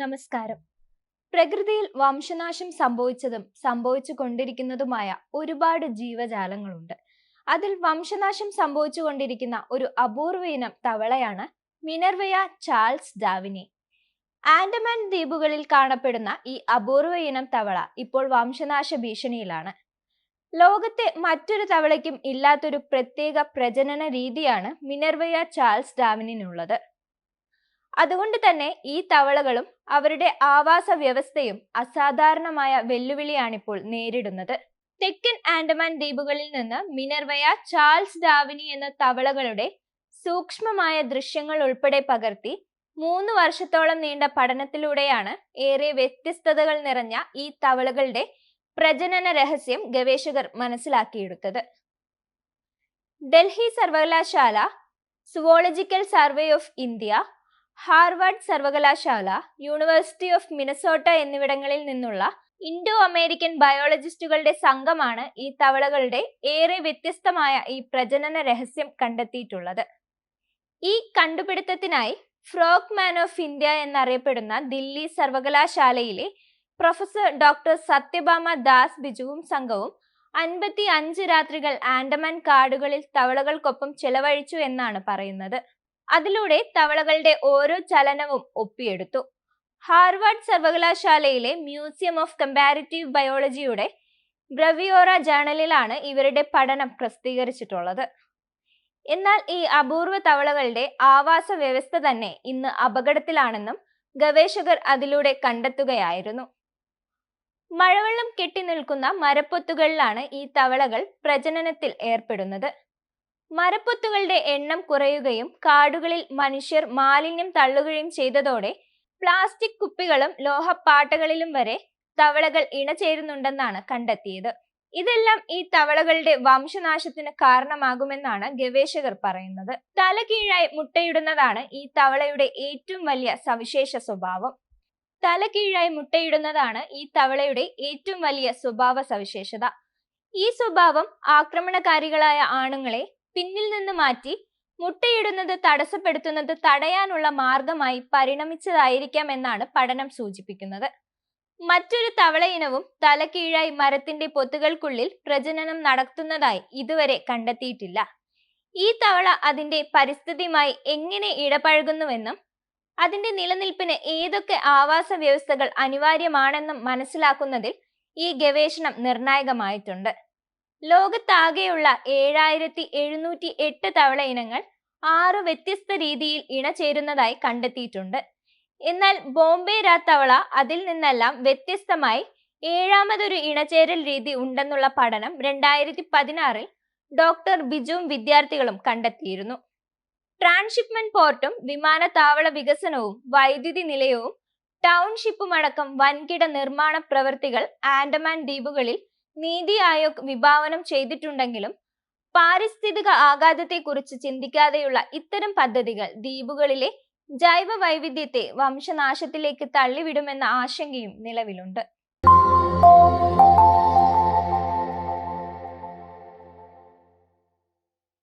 നമസ്കാരം. പ്രകൃതിയിൽ വംശനാശം സംഭവിച്ചതും സംഭവിച്ചു കൊണ്ടിരിക്കുന്നതുമായ ഒരുപാട് ജീവജാലങ്ങളുണ്ട്. അതിൽ വംശനാശം സംഭവിച്ചു കൊണ്ടിരിക്കുന്ന ഒരു അപൂർവ ഇനം തവളയാണ് മിനർവയ ചാൾസ് ഡാവിനി. ആൻഡമാൻ ദ്വീപുകളിൽ കാണപ്പെടുന്ന ഈ അപൂർവ ഇനം തവള ഇപ്പോൾ വംശനാശ ഭീഷണിയിലാണ്. ലോകത്തെ മറ്റൊരു തവളയ്ക്കും ഇല്ലാത്തൊരു പ്രത്യേക പ്രജനന രീതിയാണ് മിനർവയ ചാൾസ് ഡാവിനിനുള്ളത്. അതുകൊണ്ട് തന്നെ ഈ തവളകളും അവരുടെ ആവാസ വ്യവസ്ഥയും അസാധാരണമായ വെല്ലുവിളിയാണിപ്പോൾ നേരിടുന്നത്. തെക്കൻ ആൻഡമാൻ ദ്വീപുകളിൽ നിന്ന് മിനർവയ ചാൾസ് ഡാവിനി എന്ന തവളകളുടെ സൂക്ഷ്മമായ ദൃശ്യങ്ങൾ ഉൾപ്പെടെ പകർത്തി മൂന്ന് വർഷത്തോളം നീണ്ട പഠനത്തിലൂടെയാണ് ഏറെ വ്യത്യസ്തതകൾ നിറഞ്ഞ ഈ തവളകളുടെ പ്രജനന രഹസ്യം ഗവേഷകർ മനസ്സിലാക്കിയെടുത്തത്. ഡൽഹി സർവകലാശാല zoological survey of India Harvard സർവകലാശാല യൂണിവേഴ്സിറ്റി ഓഫ് മിനസോട്ട എന്നിവിടങ്ങളിൽ നിന്നുള്ള ഇൻഡോ അമേരിക്കൻ ബയോളജിസ്റ്റുകളുടെ സംഘമാണ് ഈ തവളകളുടെ ഏറെ വ്യത്യസ്തമായ ഈ പ്രജനന രഹസ്യം കണ്ടെത്തിയിട്ടുള്ളത്. ഈ കണ്ടുപിടുത്തത്തിനായി ഫ്രോക്ക് മാൻ ഓഫ് ഇന്ത്യ എന്നറിയപ്പെടുന്ന ദില്ലി സർവകലാശാലയിലെ പ്രൊഫസർ ഡോക്ടർ സത്യഭാമ ദാസ് ബിജുവും സംഘവും അൻപത്തി അഞ്ച് രാത്രികൾ ആൻഡമാൻ കാടുകളിൽ തവളകൾക്കൊപ്പം ചെലവഴിച്ചു എന്നാണ് പറയുന്നത്. അതിലൂടെ തവളകളുടെ ഓരോ ചലനവും ഒപ്പിയെടുത്തു. ഹാർവാർഡ് സർവകലാശാലയിലെ മ്യൂസിയം ഓഫ് കമ്പാരിറ്റീവ് ബയോളജിയുടെ ബ്രവിയോറ ജേണലിലാണ് ഇവരുടെ പഠനം പ്രസിദ്ധീകരിച്ചിട്ടുള്ളത്. എന്നാൽ ഈ അപൂർവ തവളകളുടെ ആവാസ വ്യവസ്ഥ തന്നെ ഇന്ന് അപകടത്തിലാണെന്നും ഗവേഷകർ അതിലൂടെ കണ്ടെത്തുകയായിരുന്നു. മഴവെള്ളം കെട്ടി നിൽക്കുന്ന മരപ്പൊത്തുകളിലാണ് ഈ തവളകൾ പ്രജനനത്തിൽ ഏർപ്പെടുന്നത്. മരപ്പൊത്തുകളുടെ എണ്ണം കുറയുകയും കാടുകളിൽ മനുഷ്യർ മാലിന്യം തള്ളുകയും ചെയ്തതോടെ പ്ലാസ്റ്റിക് കുപ്പികളും ലോഹപ്പാട്ടകളിലും വരെ തവളകൾ ഇണചേരുന്നുണ്ടെന്നാണ് കണ്ടെത്തിയത്. ഇതെല്ലാം ഈ തവളകളുടെ വംശനാശത്തിന് കാരണമാകുമെന്നാണ് ഗവേഷകർ പറയുന്നത്. തലകീഴായി മുട്ടയിടുന്നതാണ് ഈ തവളയുടെ ഏറ്റവും വലിയ സവിശേഷ സ്വഭാവം. തലകീഴായി മുട്ടയിടുന്നതാണ് ഈ തവളയുടെ ഏറ്റവും വലിയ സ്വഭാവ സവിശേഷത. ഈ സ്വഭാവം ആക്രമണകാരികളായ ആണുങ്ങളെ പിന്നിൽ നിന്ന് മാറ്റി മുട്ടയിടുന്നത് തടസ്സപ്പെടുത്തുന്നത് തടയാനുള്ള മാർഗമായി പരിണമിച്ചതായിരിക്കാം എന്നാണ് പഠനം സൂചിപ്പിക്കുന്നത്. മറ്റൊരു തവളയിനവും ഇനവും തലകീഴായി മരത്തിന്റെ പൊത്തുകൾക്കുള്ളിൽ പ്രജനനം നടത്തുന്നതായി ഇതുവരെ കണ്ടെത്തിയിട്ടില്ല. ഈ തവള അതിന്റെ പരിസ്ഥിതിയുമായി എങ്ങനെ ഇടപഴകുന്നുവെന്നും അതിന്റെ നിലനിൽപ്പിന് ഏതൊക്കെ ആവാസ വ്യവസ്ഥകൾ അനിവാര്യമാണെന്നും മനസ്സിലാക്കുന്നതിൽ ഈ ഗവേഷണം നിർണായകമായിട്ടുണ്ട്. ലോകത്താകെയുള്ള ഏഴായിരത്തി എഴുന്നൂറ്റി എട്ട് തവള ഇനങ്ങൾ ആറ് വ്യത്യസ്ത രീതിയിൽ ഇണചേരുന്നതായി കണ്ടെത്തിയിട്ടുണ്ട്. എന്നാൽ ബോംബെ രാത്തവള അതിൽ നിന്നെല്ലാം വ്യത്യസ്തമായി ഏഴാമതൊരു ഇണചേരൽ രീതി ഉണ്ടെന്നുള്ള പഠനം രണ്ടായിരത്തി പതിനാറിൽ ഡോക്ടർ ബിജുവും വിദ്യാർത്ഥികളും കണ്ടെത്തിയിരുന്നു. ട്രാൻഷിപ്മെന്റ് പോർട്ടും വിമാനത്താവള വികസനവും വൈദ്യുതി നിലയവും ടൗൺഷിപ്പും അടക്കം വൻകിട നിർമ്മാണ പ്രവൃത്തികൾ ആൻഡമാൻ ദ്വീപുകളിൽ നീതി ആയോഗ് വിഭാവനം ചെയ്തിട്ടുണ്ടെങ്കിലും പാരിസ്ഥിതിക ആഘാതത്തെക്കുറിച്ച് ചിന്തിക്കാതെയുള്ള ഇത്തരം പദ്ധതികൾ ദ്വീപുകളിലെ ജൈവ വൈവിധ്യത്തെ വംശനാശത്തിലേക്ക് തള്ളിവിടുമെന്ന ആശങ്കയും നിലവിലുണ്ട്.